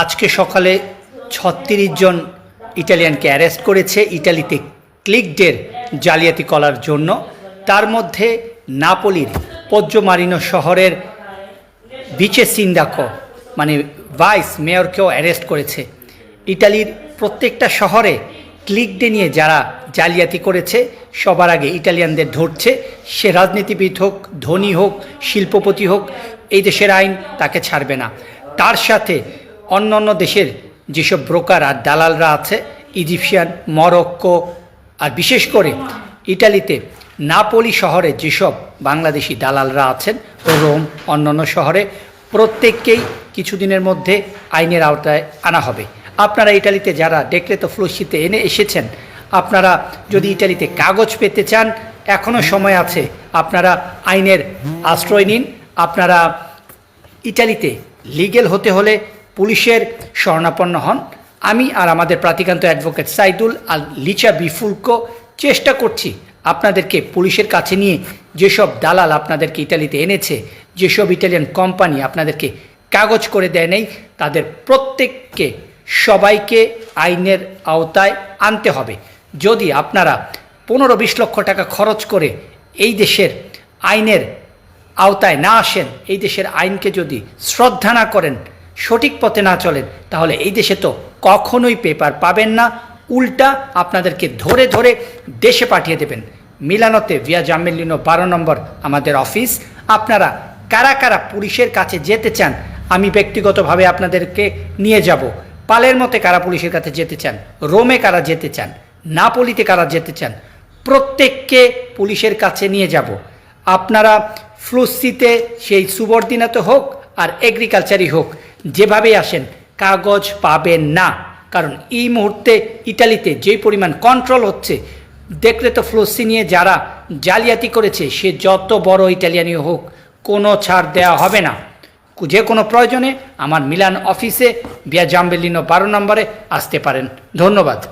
আজকে সকালে ছত্রিশ জন ইটালিয়ানকে অ্যারেস্ট করেছে ইটালিতে ক্লিকডের জালিয়াতি করার জন্য। তার মধ্যে নাপোলির পজ্জমারিনো শহরের বিচে সিন্দাকো মানে ভাইস মেয়রকেও অ্যারেস্ট করেছে। ইটালির প্রত্যেকটা শহরে ক্লিক ডে নিয়ে যারা জালিয়াতি করেছে, সবার আগে ইটালিয়ানদের ধরছে। সে রাজনীতিবিদ হোক, ধনী হোক, শিল্পপতি হোক, এই দেশের আইন তাকে ছাড়বে না। তার সাথে অন্য অন্য দেশের যেসব ব্রোকার আর দালালরা আছে, ইজিপশিয়ান, মরক্কো আর বিশেষ করে ইটালিতে, নাপোলি শহরে যেসব বাংলাদেশি দালালরা আছেন, রোম, অন্যান্য শহরে, প্রত্যেককেই কিছুদিনের মধ্যে আইনের আওতায় আনা হবে। আপনারা ইটালিতে যারা ডেক্রেতো ফ্লুসিতে এনে এসেছেন, আপনারা যদি ইটালিতে কাগজ পেতে চান এখনও সময় আছে, আপনারা আইনের আশ্রয় নিন। আপনারা ইটালিতে লিগেল হতে হলে পুলিশের শরণাপন্ন হন। আমি আর আমাদের প্রাতিকান্ত অ্যাডভোকেট সাইদুল আর লিচা বিফুলকো চেষ্টা করছি আপনাদেরকে পুলিশের কাছে নিয়ে যেসব দালাল আপনাদেরকে ইতালিতে এনেছে, যেসব ইটালিয়ান কোম্পানি আপনাদেরকে কাগজ করে দেয় নেই, তাদের প্রত্যেককে সবাইকে আইনের আওতায় আনতে হবে। যদি আপনারা পনেরো বিশ লক্ষ টাকা খরচ করে এই দেশের আইনের আওতায় না আসেন, এই দেশের আইনকে যদি শ্রদ্ধা না করেন সঠিক পথে না চলেন, তাহলে এই দেশে তো কখনোই পেপার পাবেন না। উল্টা আপনাদেরকে ধরে ধরে দেশে পাঠিয়ে দেবেন। মিলানোতে ভিয়া জামেলিনো বারো নম্বর আমাদের অফিস। আপনারা কারা কারা পুলিশের কাছে যেতে চান, আমি ব্যক্তিগতভাবে আপনাদেরকে নিয়ে যাব। পালের মতে কারা পুলিশের কাছে যেতে চান, রোমে কারা যেতে চান, নাপোলিতে কারা যেতে চান, প্রত্যেককে পুলিশের কাছে নিয়ে যাব। আপনারা ফ্লুসিতে সেই সুবর্দিনাতে হোক আর এগ্রিকালচারই হোক যেভাবেই আসেন, কাগজ পাবেন না। কারণ এই মুহূর্তে ইটালিতে যে পরিমাণ কন্ট্রোল হচ্ছে দেখলে তো ফ্লোসি নিয়ে যারা জালিয়াতি করেছে, সে যত বড় ইটালিয়ানই হোক, কোনো ছাড় দেওয়া হবে না। যে কোনো প্রয়োজনে আমার মিলান অফিসে বিয়া জাম্বেলিনো বারো নম্বরে আসতে পারেন। ধন্যবাদ।